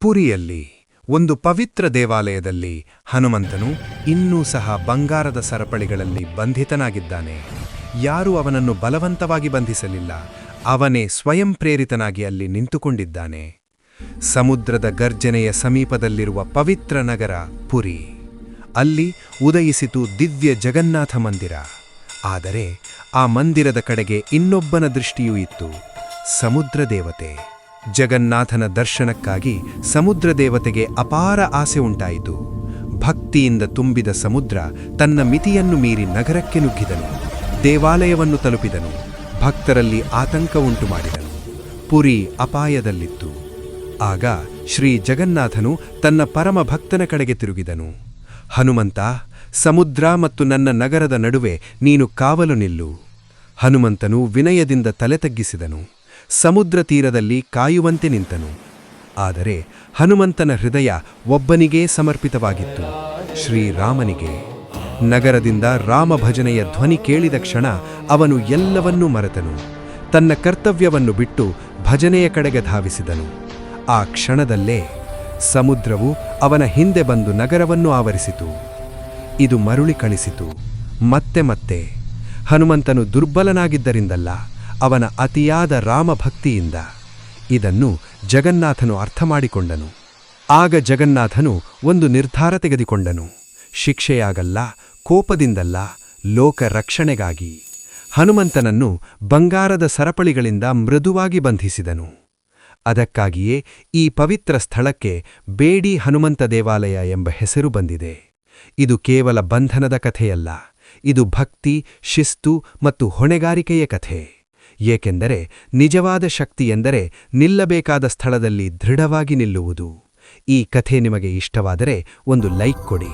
ಪುರಿಯಲ್ಲಿ, ಒಂದು ಪವಿತ್ರ ದೇವಾಲಯದಲ್ಲಿ ಹನುಮಂತನು ಇನ್ನೂ ಸಹ ಬಂಗಾರದ ಸರಪಳಿಗಳಲ್ಲಿ ಬಂಧಿತನಾಗಿದ್ದಾನೆ. ಯಾರೂ ಅವನನ್ನು ಬಲವಂತವಾಗಿ ಬಂಧಿಸಲಿಲ್ಲ, ಅವನೇ ಸ್ವಯಂ ಪ್ರೇರಿತನಾಗಿ ಅಲ್ಲಿ ನಿಂತುಕೊಂಡಿದ್ದಾನೆ. ಸಮುದ್ರದ ಗರ್ಜನೆಯ ಸಮೀಪದಲ್ಲಿರುವ ಪವಿತ್ರ ನಗರ ಪುರಿ. ಅಲ್ಲಿ ಉದಯಿಸಿತು ದಿವ್ಯ ಜಗನ್ನಾಥ ಮಂದಿರ. ಆದರೆ ಆ ಮಂದಿರದ ಕಡೆಗೆ ಇನ್ನೊಬ್ಬನ ದೃಷ್ಟಿಯೂ ಇತ್ತು, ಸಮುದ್ರ ದೇವತೆ. ಜಗನ್ನಾಥನ ದರ್ಶನಕ್ಕಾಗಿ ಸಮುದ್ರ ದೇವತೆಗೆ ಅಪಾರ ಆಸೆ ಉಂಟಾಯಿತು. ಭಕ್ತಿಯಿಂದ ತುಂಬಿದ ಸಮುದ್ರ ತನ್ನ ಮಿತಿಯನ್ನು ಮೀರಿ ನಗರಕ್ಕೆ ನುಗ್ಗಿದನು. ದೇವಾಲಯವನ್ನು ತಲುಪಿದನು. ಭಕ್ತರಲ್ಲಿ ಆತಂಕ ಉಂಟು ಮಾಡಿದನು. ಪುರಿ ಅಪಾಯದಲ್ಲಿತ್ತು. ಆಗ ಶ್ರೀ ಜಗನ್ನಾಥನು ತನ್ನ ಪರಮ ಭಕ್ತನ ಕಡೆಗೆ ತಿರುಗಿದನು. ಹನುಮಂತ, ಸಮುದ್ರ ಮತ್ತು ನನ್ನ ನಗರದ ನಡುವೆ ನೀನು ಕಾವಲು ನಿಲ್ಲು. ಹನುಮಂತನು ವಿನಯದಿಂದ ತಲೆ ತಗ್ಗಿಸಿದನು. ಸಮುದ್ರ ತೀರದಲ್ಲಿ ಕಾಯುವಂತೆ ನಿಂತನು. ಆದರೆ ಹನುಮಂತನ ಹೃದಯ ಒಬ್ಬನಿಗೇ ಸಮರ್ಪಿತವಾಗಿತ್ತು. ಶ್ರೀರಾಮನಿಗೆ. ನಗರದಿಂದ ರಾಮಭಜನೆಯ ಧ್ವನಿ ಕೇಳಿದ ಕ್ಷಣ ಅವನು ಎಲ್ಲವನ್ನೂ ಮರೆತನು. ತನ್ನ ಕರ್ತವ್ಯವನ್ನು ಬಿಟ್ಟು ಭಜನೆಯ ಕಡೆಗೆ ಧಾವಿಸಿದನು. ಆ ಕ್ಷಣದಲ್ಲೇ ಸಮುದ್ರವು ಅವನ ಹಿಂದೆ ಬಂದು ನಗರವನ್ನು ಆವರಿಸಿತು. ಇದು ಮರುಳಿ ಕಳಿಸಿತು. ಮತ್ತೆ ಮತ್ತೆ ಹನುಮಂತನು ದುರ್ಬಲನಾಗಿದ್ದರಿಂದಲ್ಲ. ಅವನ ಅತಿಯಾದ ರಾಮಭಕ್ತಿಯಿಂದ ಇದನ್ನು ಜಗನ್ನಾಥನು ಅರ್ಥ ಮಾಡಿಕೊಂಡನು ಆಗ ಜಗನ್ನಾಥನು ಒಂದು ನಿರ್ಧಾರ ತೆಗೆದುಕೊಂಡನು. ಶಿಕ್ಷೆಯಾಗಲ್ಲ, ಕೋಪದಿಂದಲ್ಲ ಲೋಕ ರಕ್ಷಣೆಗಾಗಿ ಹನುಮಂತನನ್ನು ಬಂಗಾರದ ಸರಪಳಿಗಳಿಂದ ಮೃದುವಾಗಿ ಬಂಧಿಸಿದನು. ಅದಕ್ಕಾಗಿಯೇ ಈ ಪವಿತ್ರ ಸ್ಥಳಕ್ಕೆ ಬೇಡಿ ಹನುಮಂತ ದೇವಾಲಯ ಎಂಬ ಹೆಸರು ಬಂದಿದೆ. ಇದು ಕೇವಲ ಬಂಧನದ ಕಥೆಯಲ್ಲ, ಇದು ಭಕ್ತಿ, ಶಿಸ್ತು ಮತ್ತು ಹೊಣೆಗಾರಿಕೆಯ ಕಥೆ. ಏಕೆಂದರೆ ನಿಜವಾದ ಶಕ್ತಿ ಎಂದರೆ ನಿಲ್ಲಬೇಕಾದ ಸ್ಥಳದಲ್ಲಿ ದೃಢವಾಗಿ ನಿಲ್ಲುವುದು. ಈ ಕಥೆ ನಿಮಗೆ ಇಷ್ಟವಾದರೆ ಒಂದು ಲೈಕ್ ಕೊಡಿ.